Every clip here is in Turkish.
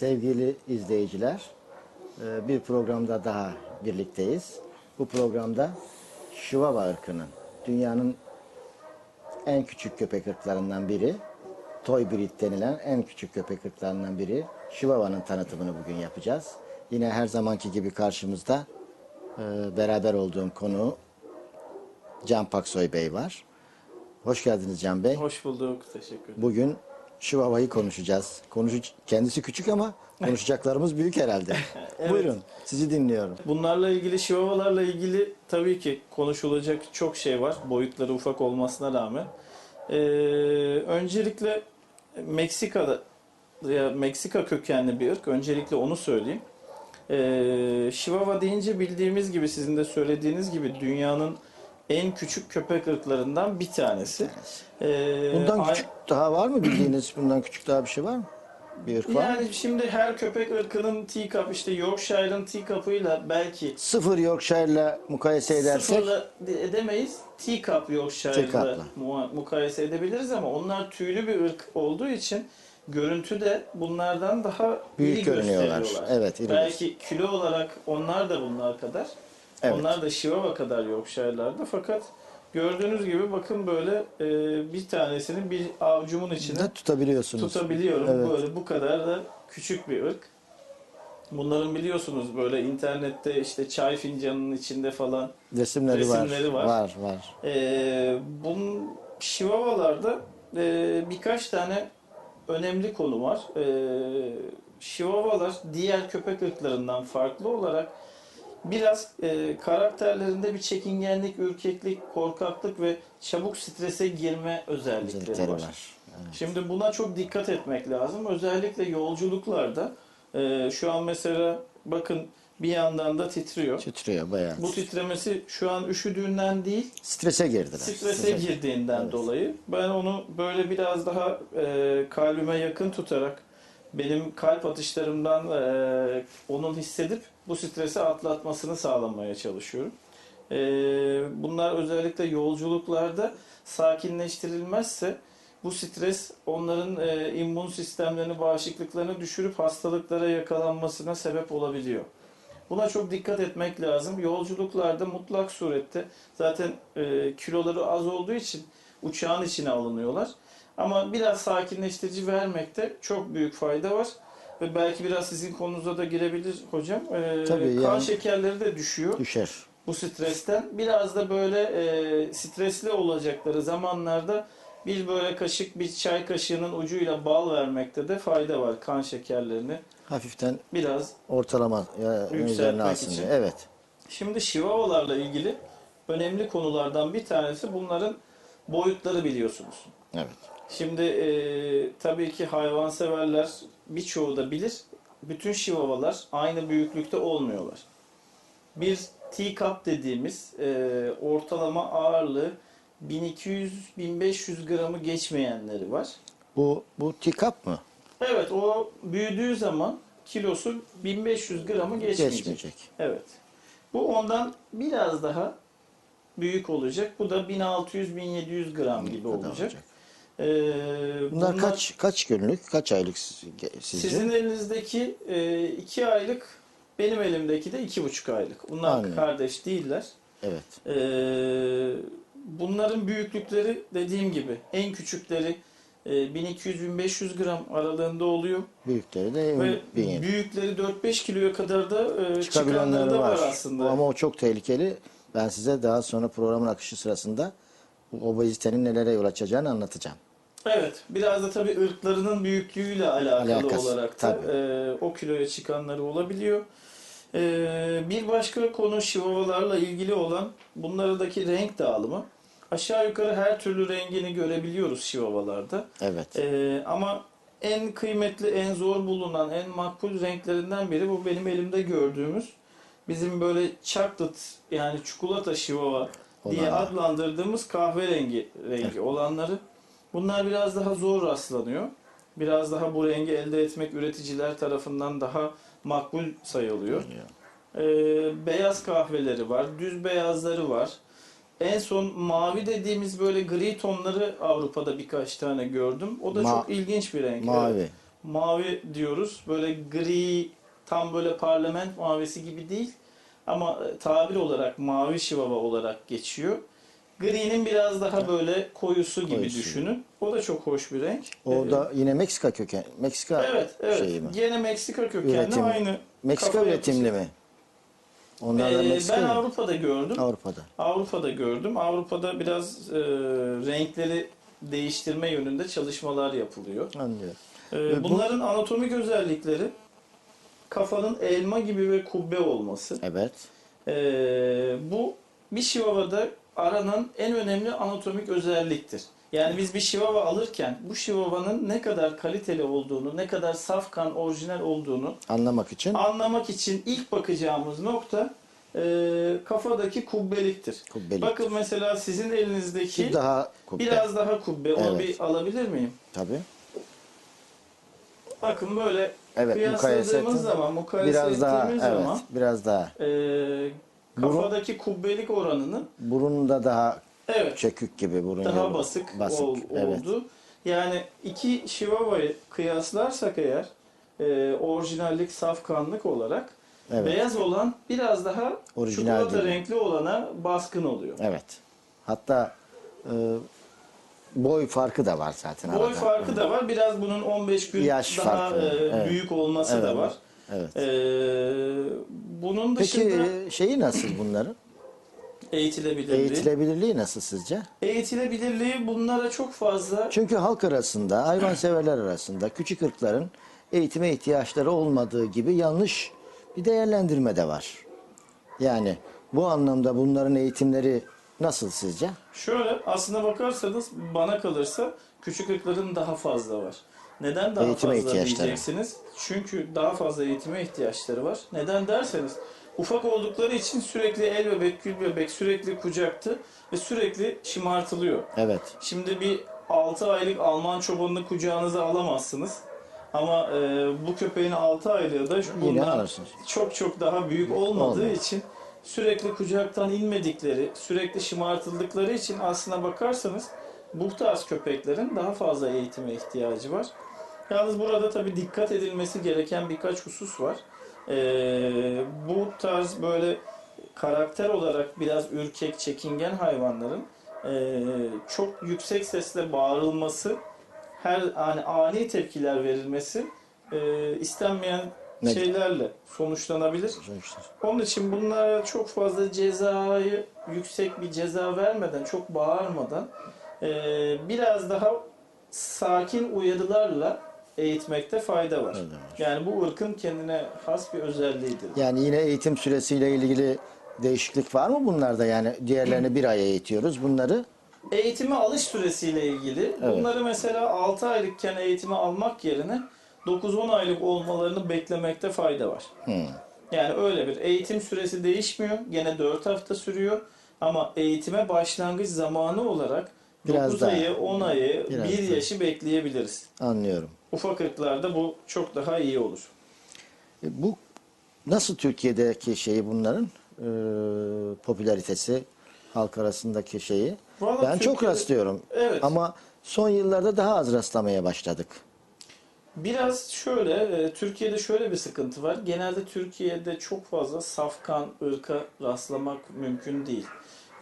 Sevgili izleyiciler, e, bir programda daha birlikteyiz. Bu programda Şivava ırkının, dünyanın en küçük köpek ırklarından biri, Toy Breed denilen en küçük köpek ırklarından biri Şivava'nın tanıtımını bugün yapacağız. Yine her zamanki gibi karşımızda e, beraber olduğum konu Can Paksoy Bey var. Hoş geldiniz Can Bey. Hoş bulduk. Teşekkür ederim. Bugün Şivava'yı konuşacağız. Konuş kendisi küçük ama konuşacaklarımız büyük herhalde. Buyurun, sizi dinliyorum. Bunlarla ilgili, şivavalarla ilgili tabii ki konuşulacak çok şey var. Boyutları ufak olmasına rağmen. Ee, öncelikle Meksika'da ya Meksika kökenli bir ırk. Öncelikle onu söyleyeyim. Ee, Şivava deyince bildiğimiz gibi sizin de söylediğiniz gibi dünyanın en küçük köpek ırklarından bir tanesi. Ee, Bundan küçük daha var mı bildiğiniz? Bundan küçük daha bir şey var mı? Bir ırk var mı? Yani şimdi her köpek ırkının teacup işte Yorkshire'ın teacup'ıyla belki Sıfır Yorkshire'la mukayese edersek sıfırla de- edemeyiz. Teacup Yorkshire'la Teacup'la. mu- mukayese edebiliriz ama onlar tüylü bir ırk olduğu için görüntüde bunlardan daha Büyük iri görünüyorlar. gösteriyorlar. Evet, iri Belki kilo olarak onlar da bunlar kadar. Evet. Onlar da Chihuahua kadar Yorkshire'larda fakat gördüğünüz gibi bakın böyle e, bir tanesini bir avcumun içine de tutabiliyorsunuz. tutabiliyorum. Evet. Böyle bu kadar da küçük bir ırk. Bunların biliyorsunuz böyle internette işte çay fincanının içinde falan. Resimleri, Resimleri var. var. Var, var. Ee, bunun Şivavalarda e, birkaç tane önemli konu var. Ee, Şivavalar diğer köpek ırklarından farklı olarak biraz e, karakterlerinde bir çekingenlik, ürkeklik, korkaklık ve çabuk strese girme özellikleri var. var. Evet. Şimdi buna çok dikkat etmek lazım. Özellikle yolculuklarda e, şu an mesela bakın bir yandan da titriyor. Titriyor bayağı. Bu titremesi şu an üşüdüğünden değil, Strese girdiler. strese girdiğinden Evet. dolayı. Ben onu böyle biraz daha e, kalbime yakın tutarak benim kalp atışlarımdan e, onun hissedip bu stresi atlatmasını sağlamaya çalışıyorum. E, bunlar özellikle yolculuklarda sakinleştirilmezse bu stres onların e, immün sistemlerini, bağışıklıklarını düşürüp hastalıklara yakalanmasına sebep olabiliyor. Buna çok dikkat etmek lazım. Yolculuklarda mutlak surette zaten e, kiloları az olduğu için uçağın içine alınıyorlar. Ama biraz sakinleştirici vermekte çok büyük fayda var. Ve belki biraz sizin konunuza da girebilir hocam. E, Tabii, kan yani- şekerleri de düşüyor Düşer. bu stresten. Biraz da böyle e, stresli olacakları zamanlarda bir böyle kaşık bir çay kaşığının ucuyla bal vermekte de fayda var kan şekerlerini. Hafiften Biraz ortalama Yükseltmek üzerine alsın için. diye. Evet. Şimdi şivavalarla ilgili önemli konulardan bir tanesi bunların boyutları biliyorsunuz. Evet. Şimdi e, tabii ki hayvanseverler birçoğu da bilir. Bütün şivavalar aynı büyüklükte olmuyorlar. Bir teacup dediğimiz e, ortalama ağırlığı 1200-1500 gramı geçmeyenleri var. Bu bu tikap mı? Evet o büyüdüğü zaman kilosu 1500 gramı geçmeyecek. Geçmeyecek. Evet. Bu ondan biraz daha büyük olacak. Bu da 1600-1700 gram gibi da olacak. Ee, Bunlar kaç kaç günlük, kaç aylık siz- sizce? Sizin elinizdeki e, iki aylık, benim elimdeki de iki buçuk aylık. Bunlar Anladım. kardeş değiller. Evet. Ee, bunların büyüklükleri dediğim gibi en küçükleri e, 1200-1500 gram aralığında oluyor. Büyükleri de Ve 1700. büyükleri 4-5 kiloya kadar da e, çıkanları da var, var. aslında. Ama o çok tehlikeli. Ben size daha sonra programın akışı sırasında obezitenin nelere yol açacağını anlatacağım. Evet, biraz da tabii ırklarının büyüklüğüyle alakalı Alakası, olarak da tabii. e, o kiloya çıkanları olabiliyor. E, bir başka konu şivavalarla ilgili olan bunlardaki renk dağılımı. Aşağı yukarı her türlü rengini görebiliyoruz şivavalarda. Evet. E, ama en kıymetli, en zor bulunan, en makbul renklerinden biri bu benim elimde gördüğümüz. Bizim böyle chocolate yani çikolata şivava diye adlandırdığımız kahverengi rengi olanları. Bunlar biraz daha zor rastlanıyor. Biraz daha bu rengi elde etmek üreticiler tarafından daha makbul sayılıyor. Ee, beyaz kahveleri var, düz beyazları var. En son mavi dediğimiz böyle gri tonları Avrupa'da birkaç tane gördüm. O da Ma- çok ilginç bir renk. Mavi. Evet. mavi diyoruz. Böyle gri, tam böyle parlament mavisi gibi değil. Ama e, tabir olarak mavi şivava olarak geçiyor. Gri'nin biraz daha böyle koyusu gibi Koyusu. düşünün. O da çok hoş bir renk. O Ee, da yine Meksika köken, Meksika Evet, evet. şeyi mi? Gene Meksika kökenli Üretim. aynı. Meksika üretimli yapısı. mi? Onlar da Ee, Meksika ben mı? Avrupa'da gördüm. Avrupa'da. Avrupa'da gördüm. Avrupa'da biraz e, renkleri değiştirme yönünde çalışmalar yapılıyor. Anlıyorum. E, bu- bunların anatomik özellikleri kafanın elma gibi ve kubbe olması. Evet. E, bu bir şivavada aranan en önemli anatomik özelliktir. Yani biz bir şivava alırken bu şivavanın ne kadar kaliteli olduğunu, ne kadar saf kan, orijinal olduğunu Anlamak için anlamak için ilk bakacağımız nokta e, kafadaki kubbeliktir. kubbelik. Bakın mesela sizin elinizdeki Şu daha kubbe. biraz daha kubbe. Onu Evet. bir alabilir miyim? Tabii. Bakın böyle Evet, kıyasladığımız zaman, mukayese biraz daha ettiğimiz evet, zaman biraz daha. e, kafadaki kubbelik oranını Burun da daha evet çökük gibi burun daha yolu. basık, basık. ol- evet. oldu. Yani iki Chihuahua'yı kıyaslarsak eğer e, orijinallik, safkanlık olarak Evet. beyaz olan biraz daha Orijinal çikolata gibi. renkli olana baskın oluyor. Evet. Hatta e, boy farkı da var zaten Boy arada. farkı da var. Biraz bunun 15 gün Yaş daha farkı, e, evet. büyük olması Evet. da var. Evet. E, bunun Peki dışında e, şeyi nasıl bunların? eğitilebilirliği. Eğitilebilirliği nasıl sizce? Eğitilebilirliği bunlara çok fazla Çünkü halk arasında, hayvanseverler arasında küçük ırkların eğitime ihtiyaçları olmadığı gibi yanlış bir değerlendirme de var. Yani bu anlamda bunların eğitimleri nasıl sizce? Şöyle aslına bakarsanız bana kalırsa küçük ırkların daha fazla var. Neden daha Eğitime fazla diyeceksiniz? Çünkü daha fazla eğitime ihtiyaçları var. Neden derseniz ufak oldukları için sürekli el bebek, gül bebek sürekli kucaktı ve sürekli şımartılıyor. Evet. Şimdi bir 6 aylık Alman çobanını kucağınıza alamazsınız. Ama e, bu köpeğin 6 aylığı da bundan çok çok daha büyük olmadığı Olmaz. için sürekli kucaktan inmedikleri, sürekli şımartıldıkları için aslına bakarsanız bu tarz köpeklerin daha fazla eğitime ihtiyacı var. Yalnız burada tabii dikkat edilmesi gereken birkaç husus var. Ee, bu tarz böyle karakter olarak biraz ürkek, çekingen hayvanların e, çok yüksek sesle bağırılması, her hani ani tepkiler verilmesi e, istenmeyen Ne- şeylerle sonuçlanabilir. Onun için bunlara çok fazla cezayı yüksek bir ceza vermeden, çok bağırmadan e, biraz daha sakin uyarılarla eğitmekte fayda var. Yani bu ırkın kendine has bir özelliğidir. Yani yine eğitim süresiyle ilgili değişiklik var mı bunlarda? Yani diğerlerini bir aya eğitiyoruz. Bunları Eğitime alış süresiyle ilgili Evet. bunları mesela 6 aylıkken eğitime almak yerine 9-10 aylık olmalarını beklemekte fayda var. hmm, Yani öyle bir eğitim süresi değişmiyor. Gene 4 hafta sürüyor. Ama eğitime başlangıç zamanı olarak Biraz 9 daha. ayı, 10 ayı, Biraz 1 daha. yaşı bekleyebiliriz. anlıyorum. Ufak ırklarda bu çok daha iyi olur. E, Bu nasıl Türkiye'deki şeyi bunların e, popülaritesi halk arasındaki şeyi? Vallahi ben çok Türkiye'de- rastlıyorum. Evet. Ama son yıllarda daha az rastlamaya başladık. Biraz şöyle, e, Türkiye'de şöyle bir sıkıntı var. Genelde Türkiye'de çok fazla safkan ırka rastlamak mümkün değil.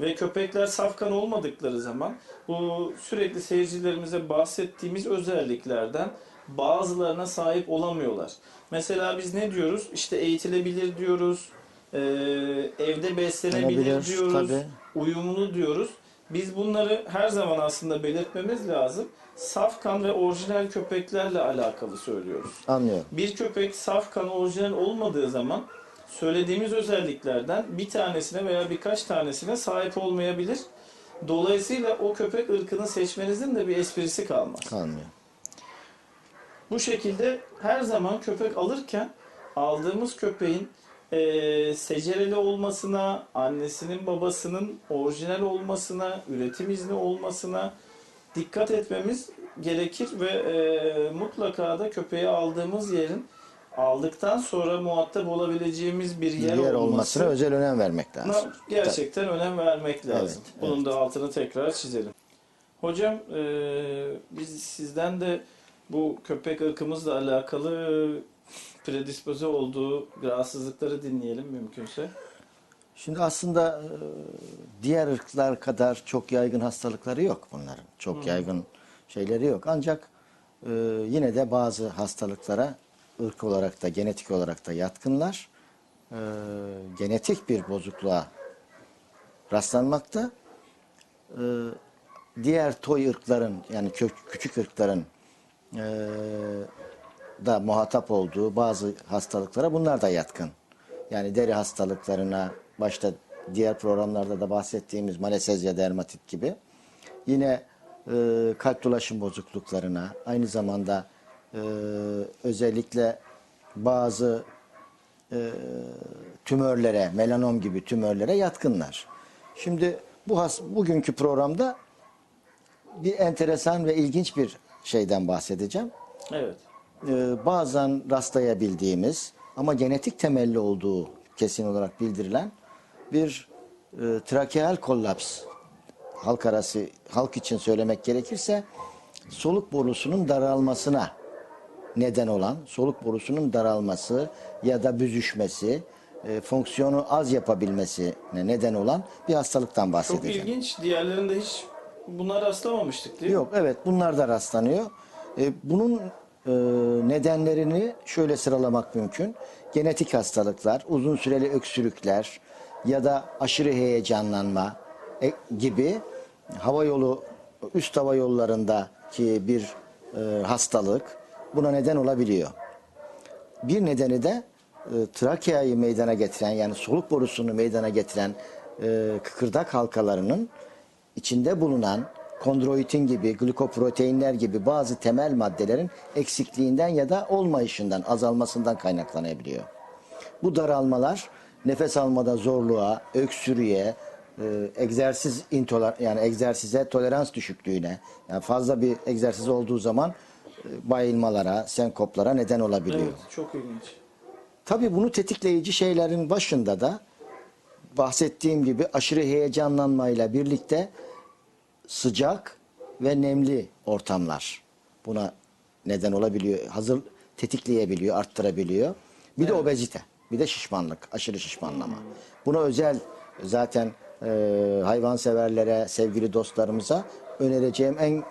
Ve köpekler safkan olmadıkları zaman bu sürekli seyircilerimize bahsettiğimiz özelliklerden bazılarına sahip olamıyorlar. Mesela biz ne diyoruz? İşte eğitilebilir diyoruz, e, evde beslenebilir diyoruz, tabii. uyumlu diyoruz. Biz bunları her zaman aslında belirtmemiz lazım. Safkan ve orijinal köpeklerle alakalı söylüyoruz. Anlıyorum. Bir köpek safkan orijinal olmadığı zaman söylediğimiz özelliklerden bir tanesine veya birkaç tanesine sahip olmayabilir. Dolayısıyla o köpek ırkını seçmenizin de bir esprisi kalmaz. Anlıyorum. Bu şekilde her zaman köpek alırken aldığımız köpeğin eee secereli olmasına, annesinin babasının orijinal olmasına, üretim izni olmasına dikkat etmemiz gerekir ve eee, mutlaka da köpeği aldığımız yerin aldıktan sonra muhatap olabileceğimiz bir yer, Yer, olması olmasına özel önem vermek lazım. gerçekten önem vermek lazım. Evet, Bunun da altını tekrar çizelim. Hocam e, biz sizden de bu köpek ırkımızla alakalı predispoze olduğu rahatsızlıkları dinleyelim mümkünse. Şimdi aslında e, diğer ırklar kadar çok yaygın hastalıkları yok bunların. Çok yaygın şeyleri yok. Ancak e, yine de bazı hastalıklara ırk olarak da genetik olarak da yatkınlar. E, genetik bir bozukluğa rastlanmakta. E, diğer toy ırkların yani kö- küçük ırkların e, da muhatap olduğu bazı hastalıklara bunlar da yatkın. Yani deri hastalıklarına başta diğer programlarda da bahsettiğimiz malesezya dermatit gibi. Yine e, kalp dolaşım bozukluklarına aynı zamanda e, özellikle bazı e, tümörlere, melanom gibi tümörlere yatkınlar. Şimdi bu has, bugünkü programda bir enteresan ve ilginç bir şeyden bahsedeceğim. Evet. Ee, bazen rastlayabildiğimiz ama genetik temelli olduğu kesin olarak bildirilen bir e, trakeal kollaps halk arası halk için söylemek gerekirse soluk borusunun daralmasına neden olan soluk borusunun daralması ya da büzüşmesi e, fonksiyonu az yapabilmesine neden olan bir hastalıktan Çok bahsedeceğim. ilginç. Diğerlerinde hiç buna rastlamamıştık değil mi? Yok evet bunlar da rastlanıyor. E, bunun e, nedenlerini şöyle sıralamak mümkün. Genetik hastalıklar, uzun süreli öksürükler ya da aşırı heyecanlanma e, gibi hava yolu üst hava yollarındaki bir e, hastalık buna neden olabiliyor. Bir nedeni de e, trakeayı meydana getiren yani soluk borusunu meydana getiren e, kıkırdak halkalarının içinde bulunan kondroitin gibi, glikoproteinler gibi bazı temel maddelerin eksikliğinden ya da olmayışından, azalmasından kaynaklanabiliyor. Bu daralmalar nefes almada zorluğa, öksürüğe, e, egzersiz intoler yani egzersize tolerans düşüklüğüne, yani fazla bir egzersiz olduğu zaman bayılmalara, senkoplara neden olabiliyor. Evet, çok ilginç. Tabii bunu tetikleyici şeylerin başında da bahsettiğim gibi aşırı heyecanlanmayla birlikte sıcak ve nemli ortamlar buna neden olabiliyor. Hazır tetikleyebiliyor, arttırabiliyor. Bir de obezite, bir de şişmanlık, aşırı şişmanlama. Buna özel zaten e, hayvanseverlere, sevgili dostlarımıza önereceğim en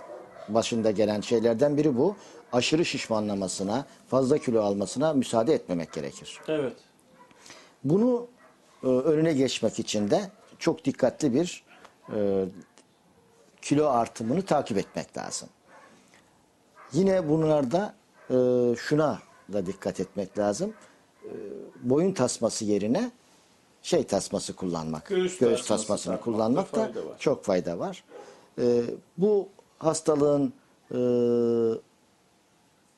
başında gelen şeylerden biri bu. Aşırı şişmanlamasına, fazla kilo almasına müsaade etmemek gerekir. Evet. Bunu e, önüne geçmek için de çok dikkatli bir e, kilo artımını takip etmek lazım. Yine bunlarda e, şuna da dikkat etmek lazım. E, boyun tasması yerine şey tasması kullanmak. Göğüs tasması tasmasını takmakta kullanmakta fayda var. çok fayda var. E, bu hastalığın e,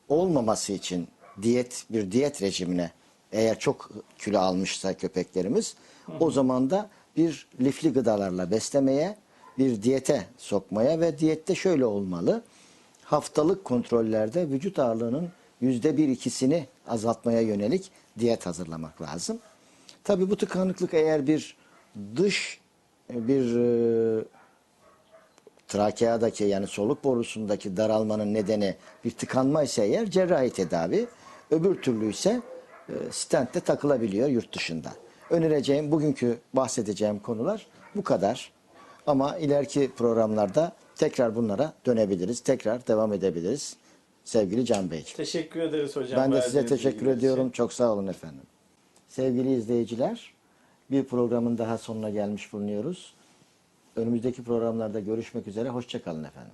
olmaması için diyet bir diyet rejimine eğer çok kilo almışsa köpeklerimiz o zaman da bir lifli gıdalarla beslemeye, bir diyete sokmaya ve diyette şöyle olmalı. Haftalık kontrollerde vücut ağırlığının yüzde bir ikisini azaltmaya yönelik diyet hazırlamak lazım. Tabii bu tıkanıklık eğer bir dış bir e, trakeadaki yani soluk borusundaki daralmanın nedeni bir tıkanma ise eğer cerrahi tedavi, öbür türlü ise e, stentte takılabiliyor yurt dışında. Önereceğim bugünkü bahsedeceğim konular bu kadar. Ama ileriki programlarda tekrar bunlara dönebiliriz, tekrar devam edebiliriz. Sevgili Can Beyciğim. Teşekkür ederiz hocam. Ben de size teşekkür bilgiler için. ediyorum. Çok sağ olun efendim. Sevgili izleyiciler, bir programın daha sonuna gelmiş bulunuyoruz. Önümüzdeki programlarda görüşmek üzere. Hoşçakalın efendim.